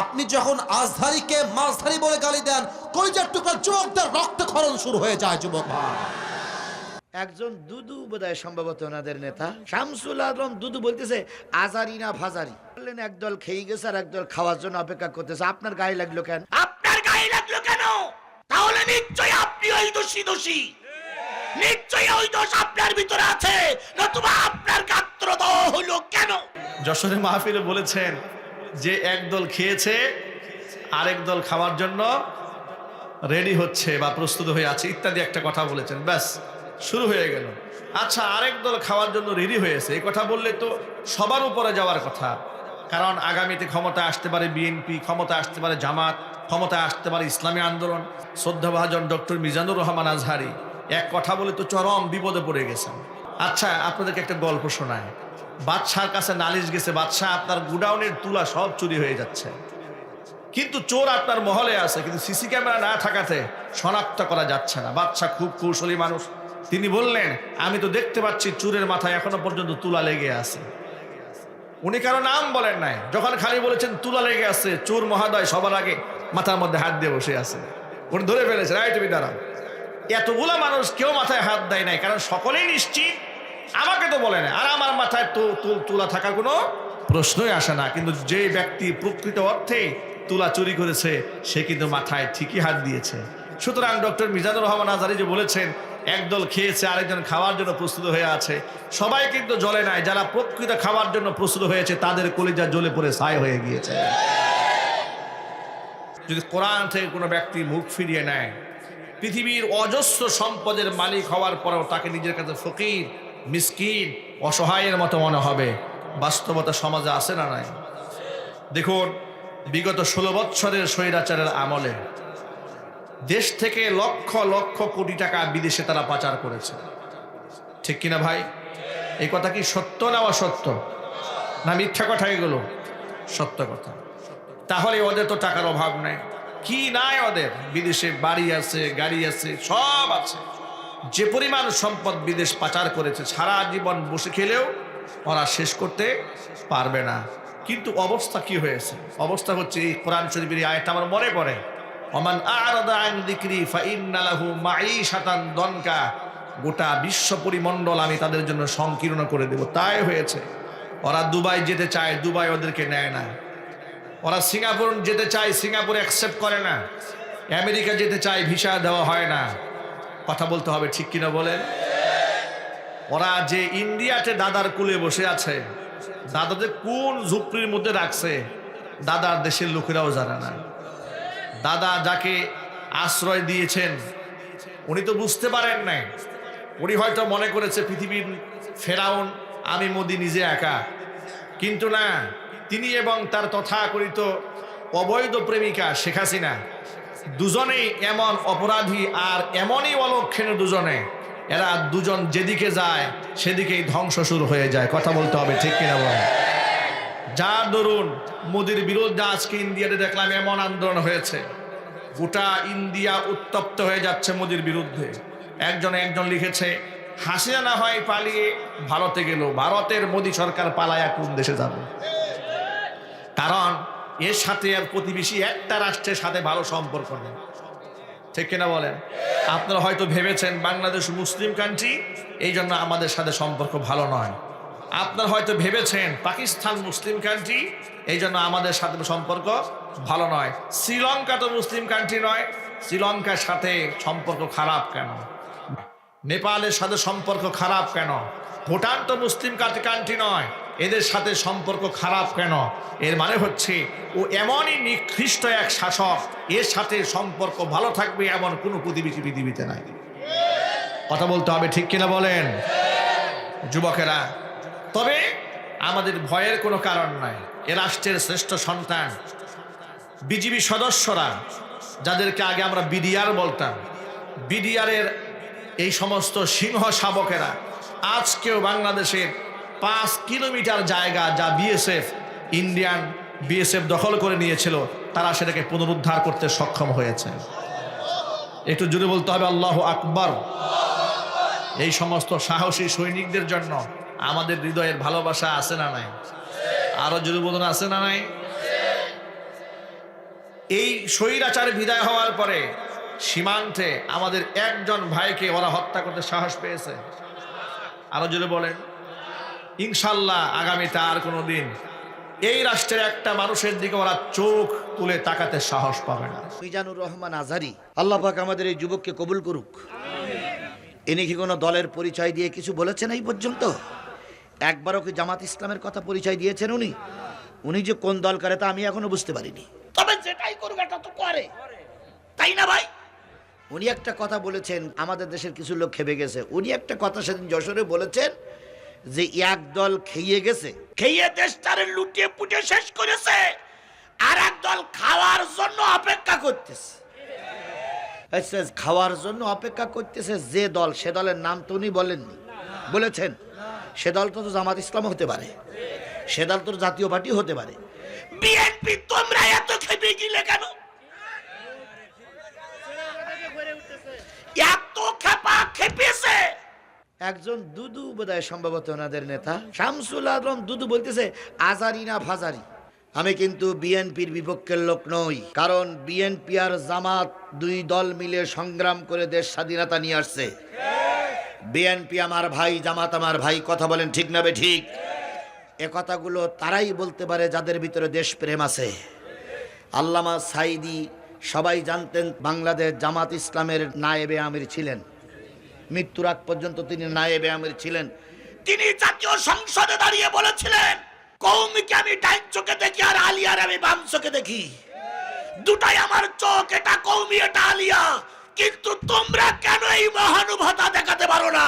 আপনি যখন আজধারীকে মাঝধারী বলে গালি দেন কলিজার টুকরা চোখ দেন রক্তক্ষরণ শুরু হয়ে যায় যুবক একজন দুদু বোধহয় সম্ভবত ওনাদের নেতা। শামসুল আলম দুদু বলতেছে আজারি না ফাজারি বললেন একদল খেয়ে গেছে আর একদল খাওয়ার জন্য অপেক্ষা করতেছে। আপনার গায়ে লাগল কেন? আপনার গায়ে লাগল কেন? তাহলে নিশ্চয়ই আপনি ওই দোষী দোষী। নিশ্চয়ই ওই দোষ আপনার ভিতরে আছে নতুবা আপনার গাত্র দেওয়া হলো কেন? যশোরে মাহফিলে বলেছেন যে একদল খেয়েছে, আরেক দল খাওয়ার জন্য রেডি হচ্ছে বা প্রস্তুত হয়ে আছে, ইত্যাদি একটা কথা বলেছেন। ব্যাস, শুরু হয়ে গেল। আচ্ছা আরেক দল খাওয়ার জন্য রেডি হয়েছে, এই কথা বললে তো সবার উপরে যাওয়ার কথা। কারণ আগামীতে ক্ষমতা আসতে পারে বিএনপি ক্ষমতা আসতে পারে জামাত, ক্ষমতা আসতে পারে ইসলামী আন্দোলন। শ্রদ্ধাভাজন ডক্টর মিজানুর রহমান আজহারি, এক কথা বলে তো চরম বিপদে পড়ে গেছেন। আচ্ছা আপনাদেরকে একটা গল্প শোনায় বাদশার কাছে নালিশ গেছে, বাদশাহ, আপনার গুডাউনের তুলা সব চুরি হয়ে যাচ্ছে। কিন্তু চোর আপনার মহলে আছে, কিন্তু সিসি ক্যামেরা না থাকাতে শনাক্ত করা যাচ্ছে না। বাচ্চা খুব কৌশলী মানুষ। তিনি বললেন, আমি তো দেখতে পাচ্ছি চোরের মাথায় এখনও পর্যন্ত তুলা লেগে আছে। উনি কারও নাম বলেন নাই। যখন খালি বলেছেন, তুলা লেগে আছে, চোর মহাদয় সবার আগে মাথার মধ্যে হাত দিয়ে বসে আছে। উনি ধরে ফেলেছে রায় তুমি দাঁড়াও। এতগুলা মানুষ কেউ মাথায় হাত দেয় নাই, কারণ সকলেই নিশ্চিত। আমাকে তো বলে না, আর আমার মাথায় তো তুল তুলা থাকার কোনো প্রশ্নই আসে না। কিন্তু যে ব্যক্তি প্রকৃত অর্থে তুলা চুরি করেছে, সে কিন্তু মাথায় ঠিকই হাত দিয়েছে। সুতরাং ডক্টর মিজানুর রহমান আজারি যে বলেছেন, একদল খেয়েছে, আরেকজন খাওয়ার জন্য প্রস্তুত হয়ে আছে। সবাই কিন্তু জলে নাই, যারা প্রকৃত খাওয়ার জন্য প্রস্তুত হয়েছে, তাদের কলিজা জ্বলে পড়ে, ছাই হয়ে গিয়েছে। যদি কোরআন থেকে কোনো ব্যক্তি মুখ ফিরিয়ে নেয় পৃথিবীর অজস্র সম্পদের মালিক হওয়ার পরেও তাকে নিজের কাছে ফকির, মিসকিন, অসহায়ের মতো মনে হবে। বাস্তবতা সমাজে আছে না নাই? দেখুন, বিগত ষোলো বৎসরের স্বৈরাচারের আমলে দেশ থেকে লক্ষ লক্ষ কোটি টাকা বিদেশে তারা পাচার করেছে। ঠিক কিনা ভাই? এই কথা কি সত্য না অসত্য? না মিথ্যা কথা এগুলো? সত্য কথা। তাহলে ওদের তো টাকার অভাব নেই। কি নাই ওদের? বিদেশে বাড়ি আছে, গাড়ি আছে, সব আছে। যে পরিমাণ সম্পদ বিদেশ পাচার করেছে, সারা জীবন বসে খেলেও ওরা শেষ করতে পারবে না। কিন্তু অবস্থা কি হয়েছে? অবস্থা হচ্ছে এই কোরআন শরীফের আয়টা আমার মনে পড়ে। অমান আন দিকরি ফাইন্না লাহু মাঈশাতান দনকা। গোটা বিশ্ব পরিমণ্ডল আমি তাদের জন্য সংকীর্ণ করে দেব। তাই হয়েছে। ওরা দুবাই যেতে চায়, দুবাই ওদেরকে নেয় না। ওরা সিঙ্গাপুর যেতে চায়, সিঙ্গাপুর অ্যাকসেপ্ট করে না। আমেরিকা যেতে চায়, ভিসা দেওয়া হয় না। কথা বলতে হবে ঠিক কিনা বলেন? ওরা যে ইন্ডিয়াতে দাদার কুলে বসে আছে, দাদাদের কোন ঝুপড়ির মধ্যে রাখছে দাদার দেশের লোকেরাও জানে না। দাদা যাকে আশ্রয় দিয়েছেন, উনি তো বুঝতে পারেন নাই। উনি হয়তো মনে করেছে পৃথিবীর ফেরাউন, আমি মোদি নিজে একা। কিন্তু না, তিনি এবং তার তথাকথিত অবৈধ প্রেমিকা শেখ হাসিনা দুজনেই এমন অপরাধী আর এমনই অলক্ষণে দুজনে। এরা দুজন যেদিকে যায়, সেদিকেই ধ্বংস শুরু হয়ে যায়। কথা বলতে হবে, ঠিক কিনা বলে? যার দরুন মোদির বিরুদ্ধে আজকে ইন্ডিয়াতে দেখলাম এমন আন্দোলন হয়েছে। গোটা ইন্ডিয়া উত্তপ্ত হয়ে যাচ্ছে মোদির বিরুদ্ধে। একজন একজন লিখেছে হাসিনা না হয় পালিয়ে ভারতে গেল। ভারতের মোদি সরকার পালায়া কোন দেশে যাবে? কারণ এর সাথে আর প্রতিবেশী একটা রাষ্ট্রের সাথে ভালো সম্পর্ক নেই। ঠিক কিনা বলেন? আপনারা হয়তো ভেবেছেন বাংলাদেশ মুসলিম কান্ট্রি এই জন্য আমাদের সাথে সম্পর্ক ভালো নয়। আপনারা হয়তো ভেবেছেন পাকিস্তান মুসলিম কান্ট্রি এই জন্য আমাদের সাথে সম্পর্ক ভালো নয়। শ্রীলঙ্কা তো মুসলিম কান্ট্রি নয়। শ্রীলঙ্কার সাথে সম্পর্ক খারাপ কেন? নেপালের সাথে সম্পর্ক খারাপ কেন? ভুটান তো মুসলিম কান্ট্রি নয়। এদের সাথে সম্পর্ক খারাপ কেন? এর মানে হচ্ছে, ও এমনই নিকৃষ্ট এক শাসক, এর সাথে সম্পর্ক ভালো থাকবে এমন কোনো প্রতিবেশী পৃথিবীতে নাই। কথা বলতে হবে, ঠিক কিনা বলেন? যুবকেরা, তবে আমাদের ভয়ের কোনো কারণ নাই। এ রাষ্ট্রের শ্রেষ্ঠ সন্তান, বিজিবি সদস্যরা, যাদেরকে আগে আমরা বিডিআর বলতাম, বিডিআরের এই সমস্ত সিংহ শাবকেরা। আজকেও বাংলাদেশের পাঁচ কিলোমিটার জায়গা যা বিএসএফ, ইন্ডিয়ান বিএসএফ দখল করে নিয়েছিল, তারা সেটাকে পুনরুদ্ধার করতে সক্ষম হয়েছে। একটু জুড়ে বলতে হবে, আল্লাহ আকবর। এই সমস্ত সাহসী সৈনিকদের জন্য আমাদের হৃদয়ের ভালোবাসা আছে না নাই? আরও জুড়ে বলুন, আছে না নাই? এই স্বৈরাচার বিদায় হওয়ার পরে সীমান্তে আমাদের একজন ভাইকে ওরা হত্যা করতে সাহস পেয়েছে। আরও জোরে বলেন। ইনশাল্লাহ আগামীতে আর কোনো দিন এই রাষ্ট্রের একটা মানুষের দিকে ওরা চোখ তুলে তাকাতে সাহস পাবে না। মিজানুর রহমান আজারি, আল্লাহ পাক আমাদের এই যুবককে কবুল করুক। ইনি কি কোনো দলের পরিচয় দিয়ে কিছু বলেছেন এই পর্যন্ত? একবারও কি জামাত ইসলামের কথা পরিচয় দিয়েছেন উনি? উনি যে কোন দল করে তা আমি এখনও বুঝতে পারিনি। তবে যেটাই করুক, এটা তো করে। তাই না ভাই? উনি একটা কথা বলেছেন আমাদের দেশের কিছু লোক খেপে গেছে। উনি একটা কথা সেদিন যশোরে বলেছেন যে এক দল খেয়ে গেছে। খেয়ে দেশটারে লুটিয়ে পুটে শেষ করেছে আর এক দল খাওয়ার জন্য অপেক্ষা করতেছে। আচ্ছা, খাওয়ার জন্য অপেক্ষা করতেছে যে দল সে দলের নাম তো উনি বলেননি। বলেছেন সে দল তো জামাত ইসলাম হতে পারে সে দল তো জাতীয় পার্টি হতে পারে। বিএনপি তোমরা এত খেপে গেলে কেন? এত খেপা খেপেছে একজন দুদু বোধহয় সম্ভবত ওনাদের নেতা। শামসুল আলম দুদু বলতেছে, আজারি না ফাজারি? আমি কিন্তু বিএনপির বিপক্ষের লোক নই, কারণ বিএনপি আর জামাত দুই দল মিলে সংগ্রাম করে দেশ স্বাধীনতা নিয়ে আসছে। বিএনপি আমার ভাই, জামাত আমার ভাই, কথা বলেন ঠিক না ঠিক? এ কথাগুলো তারাই বলতে পারে যাদের ভিতরে দেশপ্রেম আছে। আল্লামা সাইদি সবাই জানতেন বাংলাদেশ জামাত ইসলামের নায়েবে আমির ছিলেন। মৃত্যুর আগ পর্যন্ত তিনি নায়েবে আমির ছিলেন। তিনি জাতীয় সংসদে দাঁড়িয়ে বলেছিলেন কৌমিকে আমি ডাইন চোখে দেখি আর আলিয়ার আমি বাম চোখে দেখি। দুটাই আমার চোখ, এটা কৌমি এটা আলিয়া। কিন্তু তোমরা কেন এই মহানুভতা দেখাতে পারো না?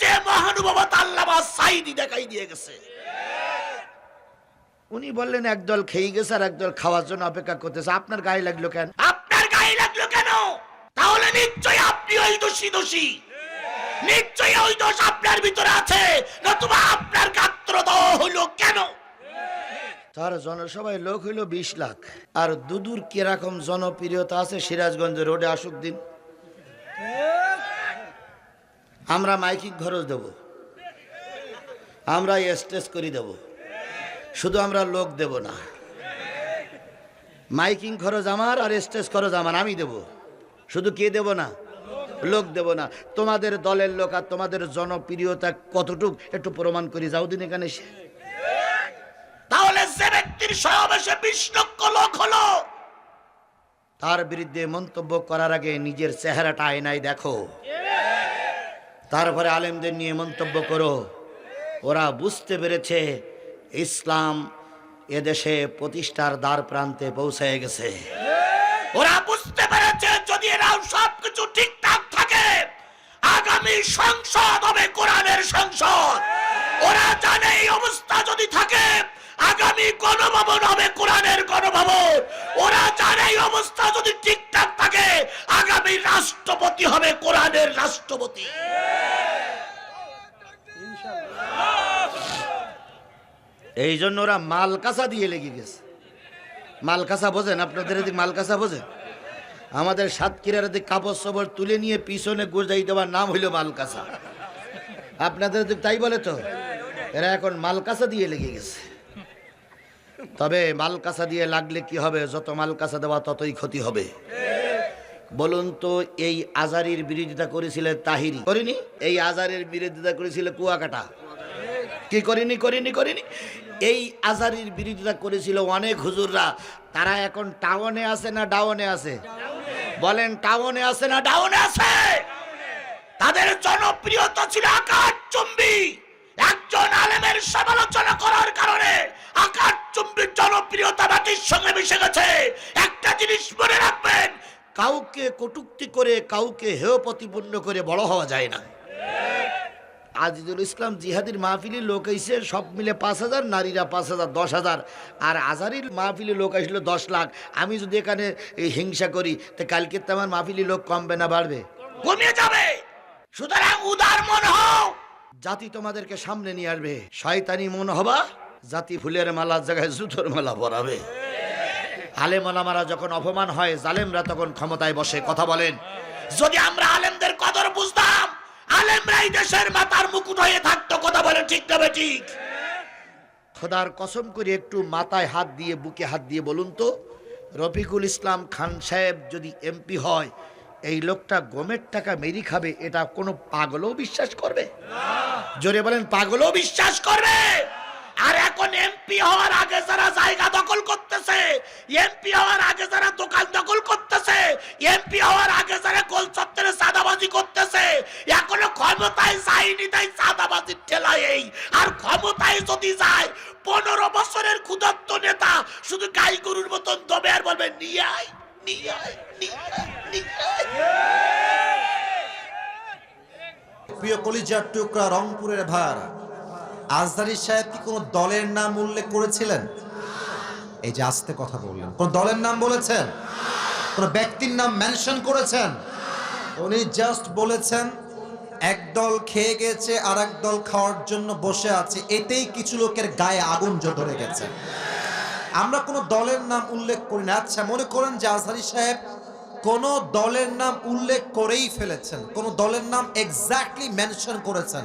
যে মহানুভবতা আল্লামা সাইদি দেখাই দিয়ে গেছে। উনি বললেন, একদল খেয়ে গেছে আর একদল খাওয়ার জন্য অপেক্ষা করতেছে। আপনার গায়ে লাগল কেন আপনার গায়ে লাগল কেন তাহলে নিশ্চয়ই আপনি ওই দোষী দোষী। নিশ্চয়ই ওই দোষ আপনার ভিতরে আছে। নতুবা আপনার গাত্র হলো কেন? তার জনসভায় লোক হইল বিশ লাখ। আর দুদুর কীরকম জনপ্রিয়তা আছে সিরাজগঞ্জ রোডে আসুক দিন। আমরা মাইকিং খরচ দেব। আমরা স্টেজ করে দেব। শুধু আমরা লোক দেব না। মাইকিং খরচ আমার আর স্টেজ খরচ আমার, আমি দেব। শুধু কে দেব না? লোক দেব না। তোমাদের দলের লোক আর তোমাদের জনপ্রিয়তা কতটুক একটু প্রমাণ করি। যাও দিন এখানে এসে। তাহলে যে ব্যক্তির সমাবেশে বিশ লক্ষ লোক হলো, তার বিরুদ্ধে মন্তব্য করার আগে নিজের চেহারাটা আয়নায় দেখো। তারপরে আলেমদের নিয়ে মন্তব্য করো। ওরা বুঝতে পেরেছে ইসলাম এদেশে প্রতিষ্ঠার দ্বার প্রান্তে পৌঁছে গেছে। ওরা বুঝতে পেরেছে যদি এরা সব কিছু ঠিকঠাক থাকে। আগামী সংসদ হবে কোরআনের সংসদ। ওরা জানে এই অবস্থা যদি থাকে, আগামী গণভবন হবে কোরআনের গণভবন। ওরা জানে এই অবস্থা যদি ঠিকঠাক থাকে, আগামী রাষ্ট্রপতি হবে কোরআনের রাষ্ট্রপতি। এই জন্য ওরা মালকাসা দিয়ে লেগে গেছে। মালকাসা বোঝেন আপনাদের এদিকে মালকাসা বোঝেন? আমাদের সাতক্ষীরার দিকে কাপড় সবর তুলে নিয়ে পিছনে গোজাই দেওয়ার নাম হইল মালকাসা। আপনাদের তাই বলে তো? এরা এখন মালকাসা দিয়ে লেগে গেছে। তবে মালকাসা দিয়ে লাগলে কি হবে? যত মালকাসা দেওয়া ততই ক্ষতি হবে। বলুন তো, এই আজারির বিরোধিতা করেছিলেন তাহিরি? করিনি। এই আজারের বিরোধিতা করেছিল কুয়াকাটা? কি করিনি করিনি করিনি? এই আজারির বিরোধিতা করেছিল অনেক হুজুররা। তারা এখন টাউনে আছে না ডাউনে আছে? বলেন, টাউনে আছে না ডাউনে আছে? তাদের জনপ্রিয়তা ছিল আকাশ চুম্বি একজন আলেমের সমালোচনা করার কারণে আকাশ চুম্বির জনপ্রিয়তা মাটির সঙ্গে মিশে গেছে। একটা জিনিস মনে রাখবেন, কাউকে কটুক্তি করে, কাউকে হেয় প্রতিপন্ন করে বড় হওয়া যায় না। আজিজুল ইসলাম জিহাদির মাহফিলি লোক আইসে সব মিলে পাঁচ হাজার নারীরা পাঁচ হাজার দশ হাজার। আর আজারির মাহফিলি লোক আসলো দশ লাখ। আমি যদি এখানে এই হিংসা করি তো কালকে তো আমার মাহফিলি লোক কমবে না বাড়বে। কমে যাবে! সুতরাং উদার মন হও! জাতি তোমাদেরকে সামনে নিয়ে আসবে। শয়তানি মন হবা জাতি ফুলের মালার জায়গায় জুতোর মালা পরাবে। আলেমালামারা যখন অপমান হয় জালেমরা তখন ক্ষমতায় বসে। কথা বলেন। যদি আমরা আলেমদের কদর বুঝতাম আলেমরাই দেশের মাথার মুকুট হয়ে থাকতো কথা বলেন ঠিক তবে ঠিক? খোদার কসম করে একটু মাথায় হাত দিয়ে বুকে হাত দিয়ে বলুন তো রফিকুল ইসলাম খান সাহেব যদি এমপি হয় এই লোকটা গমের টাকা মেরি খাবে এটা কোনো পাগলও বিশ্বাস করবে? জোরে বলেন পাগলও বিশ্বাস করবে? আর এখন এমপি হওয়ার আগে যারা জায়গা দখল করতেছে এমপি হওয়ার আগে যারা দোকান দখল করতেছে এমপি হওয়ার আগে যারা গোল চত্বরে সাদাবাজি করতেছে, এখনও ক্ষমতায় যায়নি, তাই সাদাবাজির ঠেলায় আর ক্ষমতায় যদি যায়, পনেরো বছরের ক্ষুদত্ত নেতা শুধু গাই গরুর মতন দমে আর বলবে, নিয়ে আয় নিয়ে আয়। প্রিয় কলিজার টুকরা রংপুরের ভার আজদারি সাহেব কি কোনো দলের নাম উল্লেখ করেছিলেন? এই যে আস্তে কথা বললেন। কোন দলের নাম বলেছেন? কোন ব্যক্তির নাম মেনশন করেছেন? উনি জাস্ট বলেছেন, এক দল খেয়ে গেছে আর এক দল খাওয়ার জন্য বসে আছে, এতেই কিছু লোকের গায়ে আগুন ধরে গেছে। আমরা কোনো দলের নাম উল্লেখ করি না। আচ্ছা মনে করেন যে আজহারি সাহেব কোন দলের নাম উল্লেখ করেই ফেলেছেন, কোন দলের নাম এক্স্যাক্টলি মেনশন করেছেন।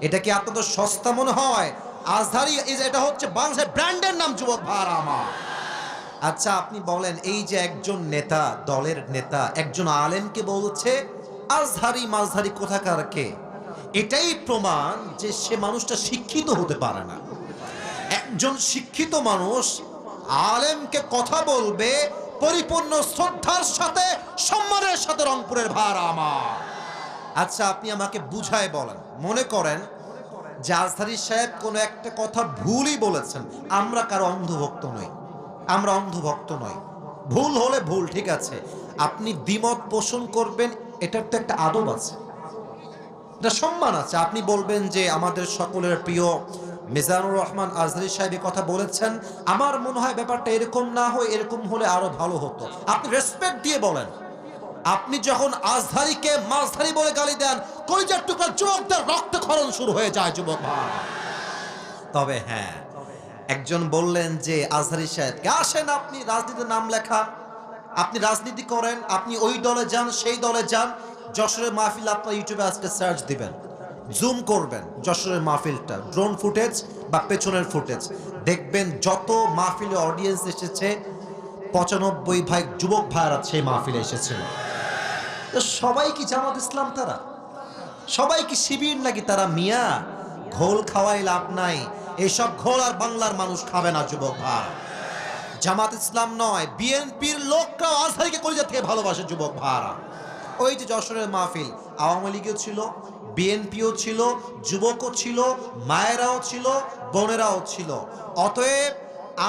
এটা কি আপনাদের সস্তা মনে হয়? আজহারি এই- এটা হচ্ছে বাংলাদেশের ব্র্যান্ডের নাম, যুবক ভার আমার। আচ্ছা আপনি বলেন, এই যে একজন নেতা, দলের নেতা, একজন আলেমকে বলছে, আজহারি মাঝহারি কোথাকার কে? এটাই প্রমাণ যে সে মানুষটা শিক্ষিত হতে পারে না। একজন শিক্ষিত মানুষ আলেমকে কথা বলবে, পরিপূর্ণ শ্রদ্ধার সাথে, সম্মানের সাথে রংপুরের ভার আমার। আচ্ছা আপনি আমাকে বুঝায় বলেন। মনে করেন আজহারি সাহেব কোনো একটা কথা ভুলই বলেছেন। আমরা কারও অন্ধভক্ত নই। আমরা অন্ধভক্ত নই। ভুল হলে ভুল, ঠিক আছে। আপনি দ্বিমত পোষণ করবেন, এটার তো একটা আদব আছে। এটা সম্মান আছে। আপনি বলবেন যে আমাদের সকলের প্রিয় মিজানুর রহমান আজহারি সাহেব কথা বলেছেন। আমার মনে হয় ব্যাপারটা এরকম না হয়, এরকম হলে আরও ভালো হতো। আপনি রেসপেক্ট দিয়ে বলেন। আপনি যখন আজহারিকে মাঝধারি বলে গালি দেন, কলিজার টুকরা চোখ দেন রক্তক্ষরণ শুরু হয়ে যায়, যুবক তবে হ্যাঁ একজন বললেন যে, আজহারি সাহেবকে, আসেন আপনি রাজনীতিতে নাম লেখা। আপনি রাজনীতি করেন, আপনি ওই দলে যান, সেই দলে যান, যশোরের মাহফিল আপনার ইউটিউবে আজকে সার্চ দিবেন। জুম করবেন, যশোরের মাহফিলটা ড্রোন ফুটেজ বা পেছনের ফুটেজ দেখবেন যত মাহফিলে অডিয়েন্স এসেছে, পঁচানব্বই ভাই, যুবক ভাইরা সেই মাহফিলে এসেছিল। তো সবাই কি জামাত ইসলাম তারা? সবাই কি শিবির নাকি তারা মিয়া? ঘোল খাওয়াই লাভ নাই। এসব ঘোল আর বাংলার মানুষ খাবে না, যুবক ভাই। জামাত ইসলাম নয়, বিএনপির লোকরাও আজহারিকে কলিজা থেকে ভালোবাসে, যুবক ভাড়া ওই যে যশোরের মাহফিল, আওয়ামী লীগও ছিল, বিএনপিও ছিল, যুবকও ছিল, মায়েরাও ছিল, বোনেরাও ছিল। অতএব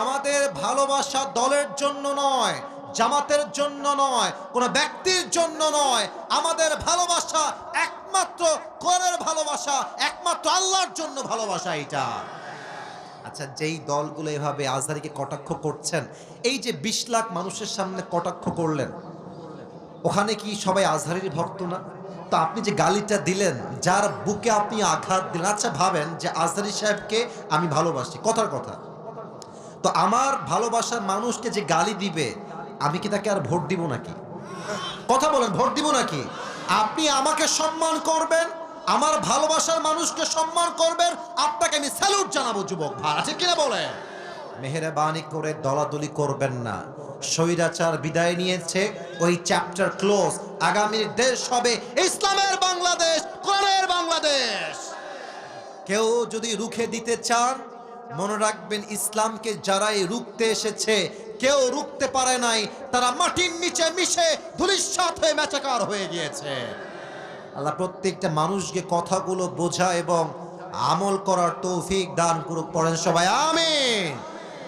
আমাদের ভালোবাসা দলের জন্য নয় জামাতের জন্য নয়, কোন ব্যক্তির জন্য নয়। আমাদের ভালোবাসা একমাত্র করের ভালোবাসা, একমাত্র আল্লাহর জন্য ভালোবাসা এটা আচ্ছা যেই দলগুলো এভাবে আজহারিকে কটাক্ষ করছেন, এই যে বিশ লাখ মানুষের সামনে কটাক্ষ করলেন, ওখানে কি সবাই আজহারির ভক্ত না? তো আপনি যে গালিটা দিলেন, যার বুকে আপনি আঘাত দিলেন আচ্ছা ভাবেন যে আজহারি সাহেবকে আমি ভালোবাসি। কথার কথা। তো আমার ভালোবাসার মানুষকে যে গালি দিবে আমি কি তাকে আর ভোট দিব নাকি? কথা বলেন, ভোট দিব নাকি? আপনি আমাকে সম্মান করবেন, আমার ভালোবাসার মানুষকে সম্মান করবেন, আপনাকে আমি স্যালুট জানাব, যুবক ভাই আছে কিনা বলেন? মেহরবানি করে দলাদলি করবেন না। স্বৈরাচার বিদায় নিয়েছে, ওই চ্যাপ্টার ক্লোজ আগামীর দেশ হবে ইসলামের বাংলাদেশ, কোরআনের বাংলাদেশ। কেউ যদি রুখে দিতে চান, মনে রাখবেন ইসলামকে যারাই রুখতে এসেছে কেউ রুখতে পারে নাই। তারা মাটির নিচে মিশে ধুলিশ্বাত হয়ে মেচাকার হয়ে গিয়েছে। আল্লাহ প্রত্যেকটা মানুষকে কথাগুলো বোঝা এবং আমল করার তৌফিক দান করুক। পড়েন সবাই, আমিন।